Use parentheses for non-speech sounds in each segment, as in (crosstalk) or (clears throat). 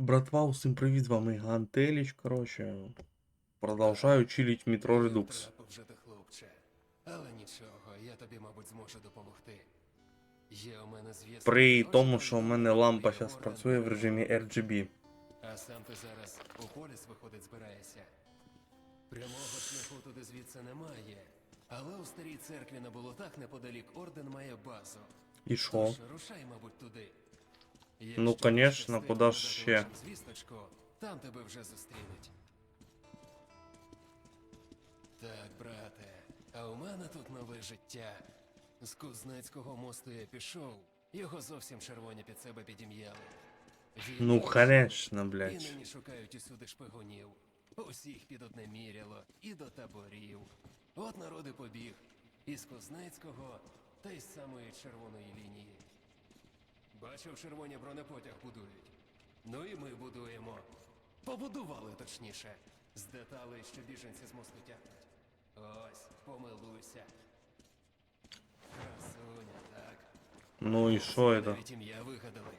Братва, усім привіт, з вами Гантеліч, короче. Продовжаю чилить метро Редукс. Вже хлопче. Але нічого, я тобі, мабуть, зможу допомогти. Є у мене зв'язок. При тому, що в мене лампа зараз працює в режимі RGB. А сам ти зараз у поліс виходить збираєшся. Прямого шляху туди звідси немає. Але у старій церкві на болотах неподалік орден має базу. І що? Тож рушай, мабуть, туди. Ну, конечно, куди ж ще? там тебе вже зустрінуть. Так, брате, а у мене тут нове життя. З Кузнецького мосту я пішов, його зовсім червоні під себе підім'яли. Ну, конечно, І блядь. нині шукають усюди шпигунів. Усіх під одне міряло, і до таборів. От народи побіг. Із Кузнецького, та й з самої червоної лінії. Бачив, червоні бронепотяг будують. Ну і ми будуємо. Побудували точніше. З деталей, що біженці з мосту тягнуть. Ось, помилуйся. Красуня, так. Ну і що це? Навіть ім'я вигадали.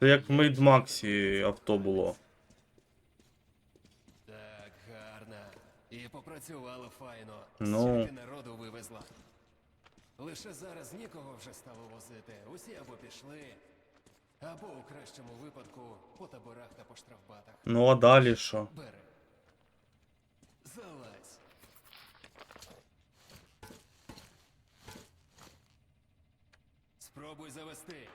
Це як в Max авто було. Так, гарно. І попрацювала файно. Ну. Стільки народу вивезла. Лише зараз нікого вже стало возити. Усі або пішли, або у кращому випадку по таборах та по штрафбатах. Ну а далі що? Бери. Залазь. Спробуй завести.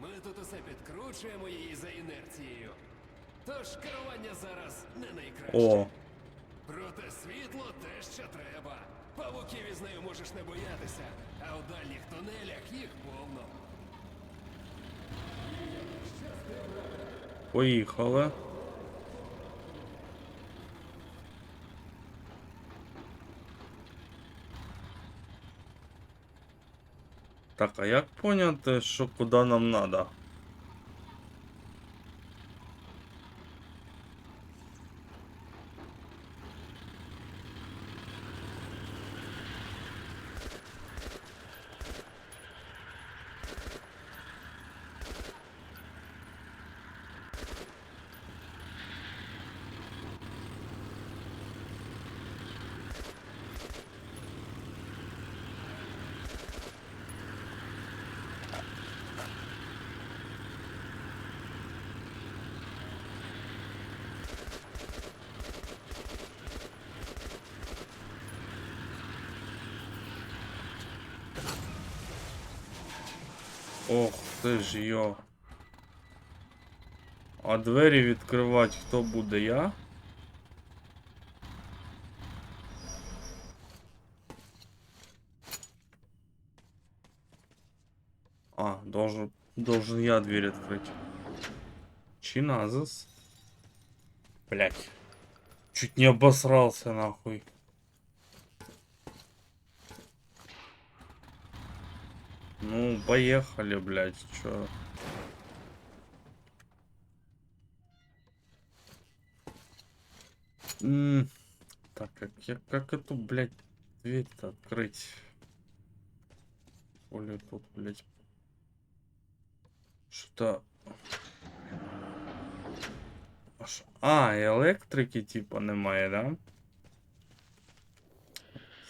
Ми тут усе підкручуємо її за інерцією. Тож керування зараз не найкраще. О, Проте світло те, що треба. Павуків із нею можеш не боятися, а у дальніх тунелях їх повно. поїхали. Так, а як поняти, що куди нам надо? Ох ти ж йо. А двері відкривати хто буде я? А, должен, должен я дверь открыть. Чиназас. Блять. Чуть не обосрался нахуй. Ну, поехали, блядь, чё. М, Так, как, я, как эту, блядь, дверь-то открыть? Оля тут, блядь. Что-то... А, електрики, типа, немає, да?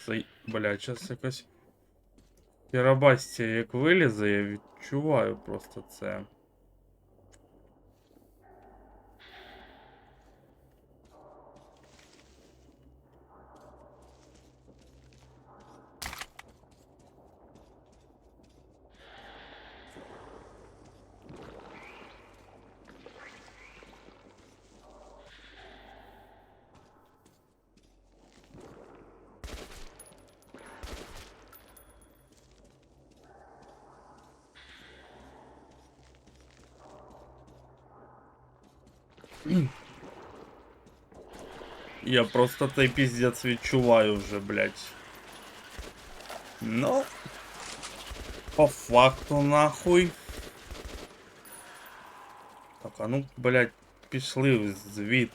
Це, сейчас якось... Керабастія як вилізе, я відчуваю просто це. (clears throat) Я просто цей піздець відчуваю вже, блядь. Ну. По факту нахуй. Так, а ну, блядь, пішли звід.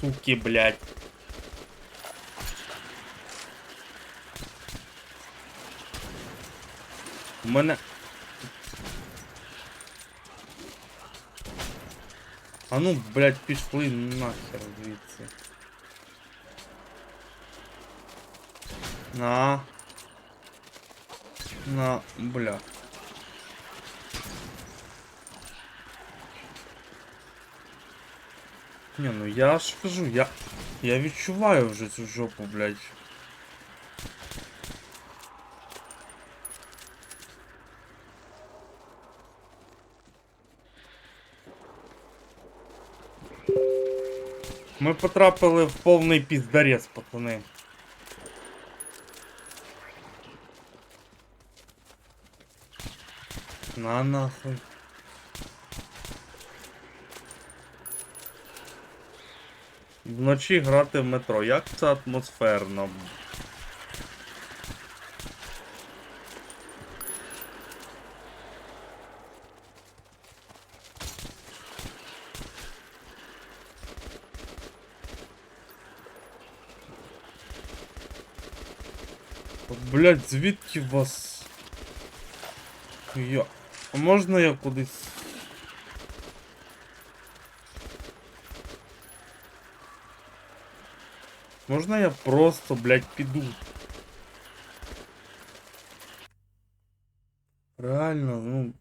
Суки, блядь. У мене А ну, блядь, пішли нахер звідси. На. На, бля. Не, ну я ж кажу, я. Я відчуваю вже цю жопу, блядь. Ми потрапили в повний піздарець, пацани. На нахуй. Вночі грати в метро. Як це атмосферно? Блять, звідки вас? Я. А можна я кудись? Можна я просто, блядь, піду? Реально, ну.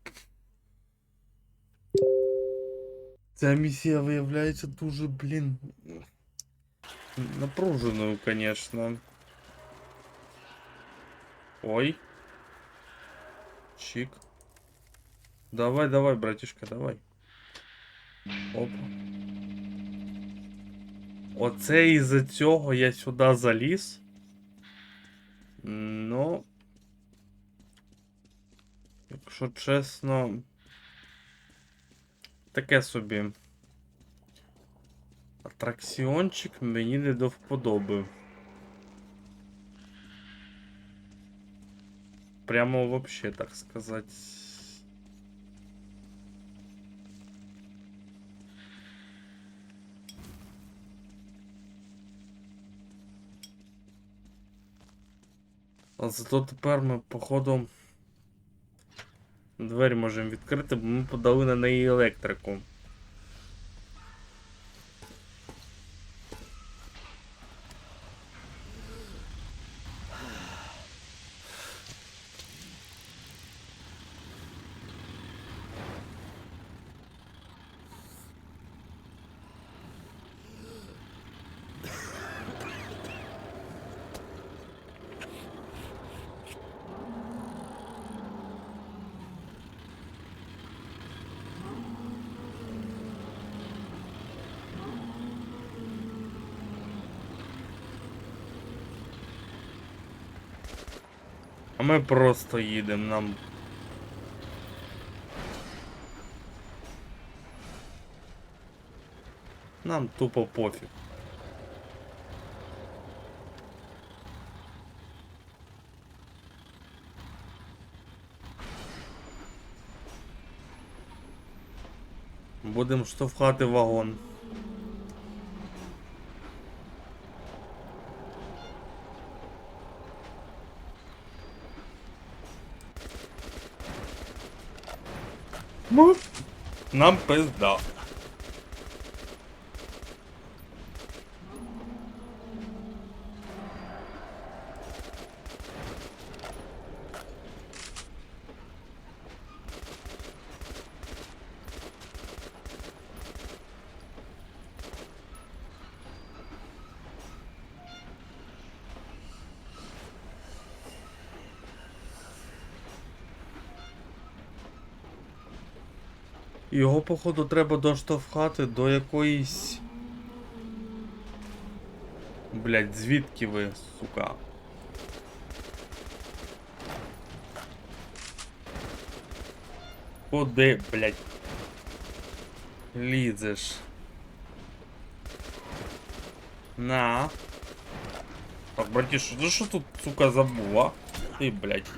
Ця місія виявляється дуже, блін. Напруженою, конечно. Ой. Чик. Давай, давай, братишка, давай. Опа. Оце із-за цього я сюди заліз. Ну. Якщо чесно. Таке собі. Атракціончик мені не до вподоби. Прямо вообще, так сказать. А зато тепер ми, походу, двері можемо відкрити, бо ми подали на неї електрику. Ми просто їдемо нам. Нам тупо пофіг. Будемо штовхати вагон. Нам пизда. Його, походу, треба доштовхати до якоїсь. Блять, звідки ви, сука? Куди, блять? Лізеш. На. Так, братіш, ти що тут, сука, забув, а? Ти, блять.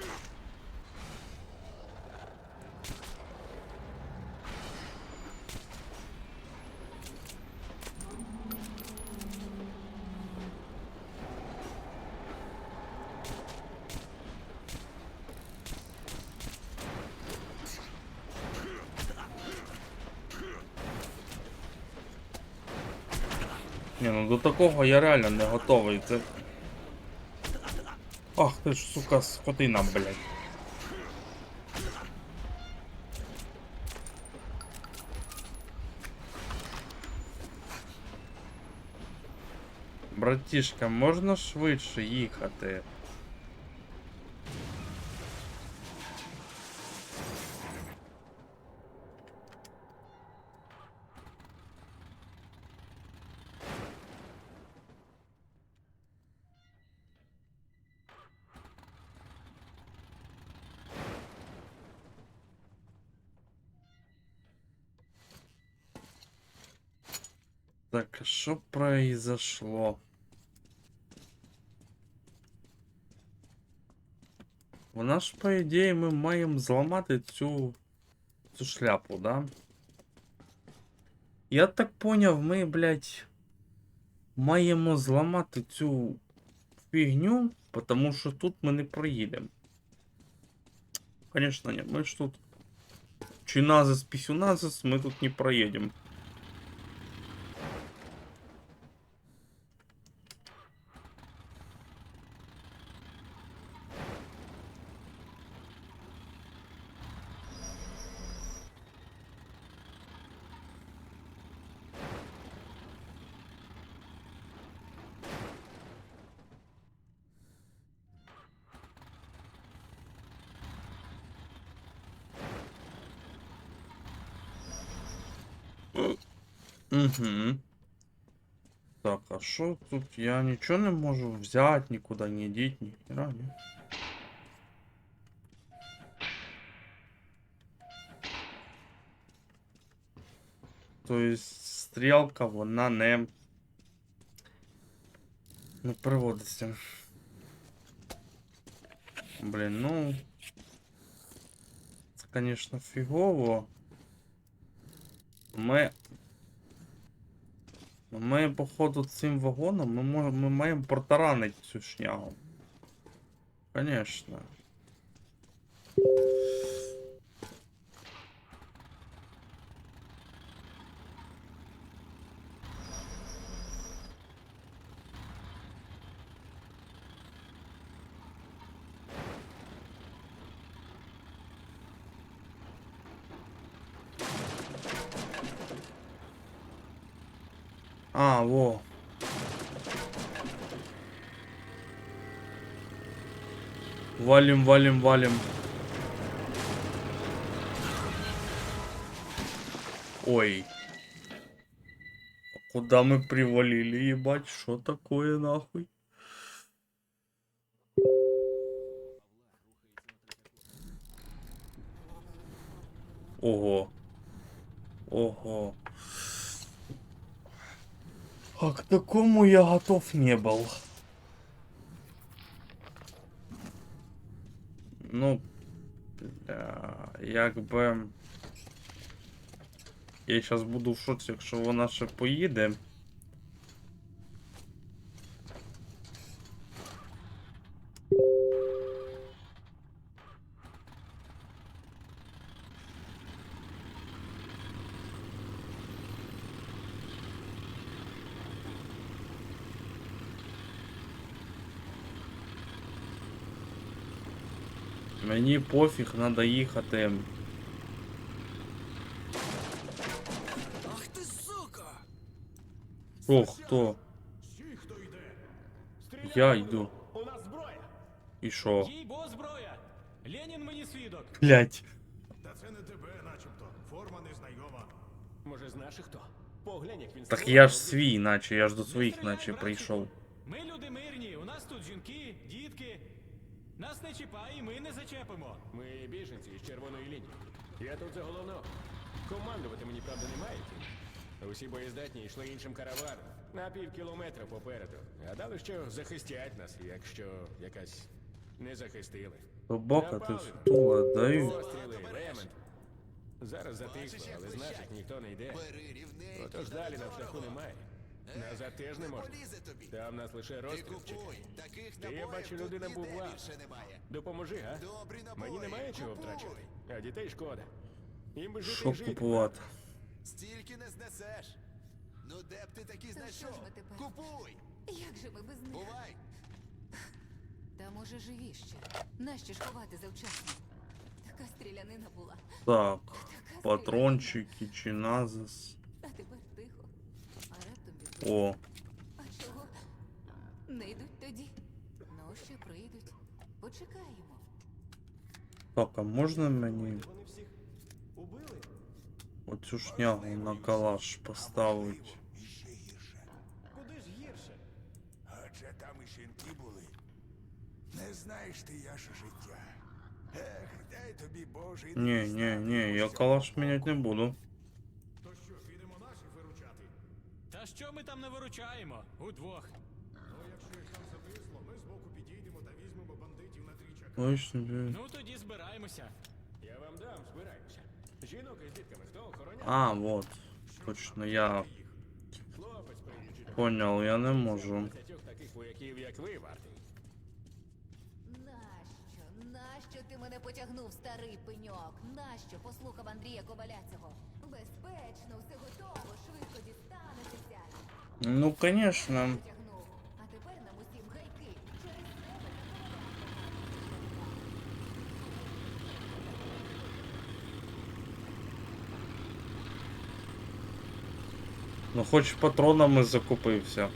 Ні, ну до такого я реально не готовий. Це. Ах ти ж, сука, скотина, блядь. Братішка, можна швидше їхати? Так, що произошло? Вона ж, по ідеї, ми маємо зламати цю, цю шляпу, да? Я так поняв, ми, блядь, маємо зламати цю фігню, потому що тут ми не проїдемо. Конечно, ні, ми ж тут чиназис, пісюназис, ми тут не проїдемо. Угу. Так, а що тут? Я нічого не можу взяти, нікуди не діти, ні хера, ні. Тобто стрілка, вона не. Не приводиться. Блін, ну. Це, конечно, фігово. Ми. Ми, походу, цим вагоном ми, мож- ми маємо протаранити цю шнягу. Конечно. А, во. Валим, валим, валим. Ой. Куда мы привалили, ебать? Что такое, нахуй? Ого. Ого. А к такому я готов не был. Ну, якби. Я зараз буду в шоці, якщо вона ще поїде. Мені пофіг, надо їхати. Ах ти сука! О, хто? Я йду. У нас зброя. І що? Їй бо зброя. Ленін мені свідок. Блять. Та це не тебе, начебто. Форма незнайома. Може, знаєш хто? Поглянь, як він Так я ж свій, наче я ж до своїх, наче прийшов. Ми люди мирні, у нас тут жінки, дітки. Нас не чіпай, і ми не зачепимо. Ми біженці з червоної лінії. Я тут за головного. Командувати мені, правда, немає. Усі боєздатні йшли іншим караваном. На пів кілометра попереду. Гадали, що захистять нас, якщо якась не захистили. Собака, ти стула, дай. Постріли, ремонт. Зараз затихло, але значить ніхто не йде. Отож далі на шляху немає. Назад теж не можна. Полізе тобі. Там нас лише Ти розстріл купуй. Таких Ти, я набоїв бачу, тут людина ніде бува. більше немає. Допоможи, га? Добрі набої. Мені немає чого Купуй. втрачати. А дітей шкода. Їм би жити Що жити. купувати? Стільки не знесеш. Ну де б ти такі що знайшов? ми тепер? Купуй! Як же ми без них? Бувай! Та може живі ще. Нащо ж ховати завчасно? Така стрілянина була. Так, патрончики чи назис. стрілянина. А тепер тихо. А раптом біжить. О, А чого? Не йдуть тоді. Ну, ще прийдуть. Почекаємо. так, а можна мені оцю шнягу на калаш поставити? Іще гірше. Куди ж гірше? Адже там і жінки були. Не знаєш ти, Яша, життя. Ех, дай тобі Боже. не Ні, ні, ні, я калаш міняти не буду. Та що ми там не виручаємо? Удвох. Ну, якщо їх там зависло, ми збоку підійдемо та візьмемо бандитів на трічак. Ой, собі. Ну тоді збираємося. Я вам дам, збираємося. Жінок із дітками хто охороняє? А, вот. Точно, я Хлопець приїжджий. понял, я не можу. 20 таких вояків, як ви, вартий. Нащо? Нащо ти мене потягнув, старий пеньок? Нащо послухав Андрія Коваляцього? Безпечно, все готово, швидко дістанетеся. Ну, конечно. Потягнув. А тепер нам усім гайки. Через себе Ну, хоч патронами закупився.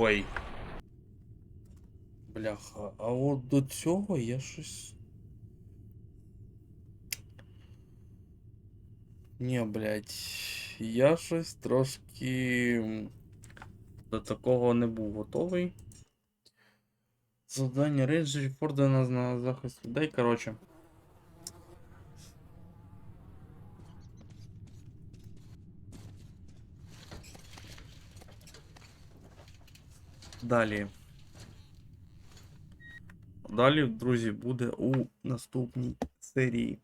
Ой. Бляха, а от до цього я щось. Ні, блядь, я щось трошки до такого не був готовий. Завдання рейнджерів Фордена на захист людей, коротше. Далі. Далі, друзі, буде у наступній серії.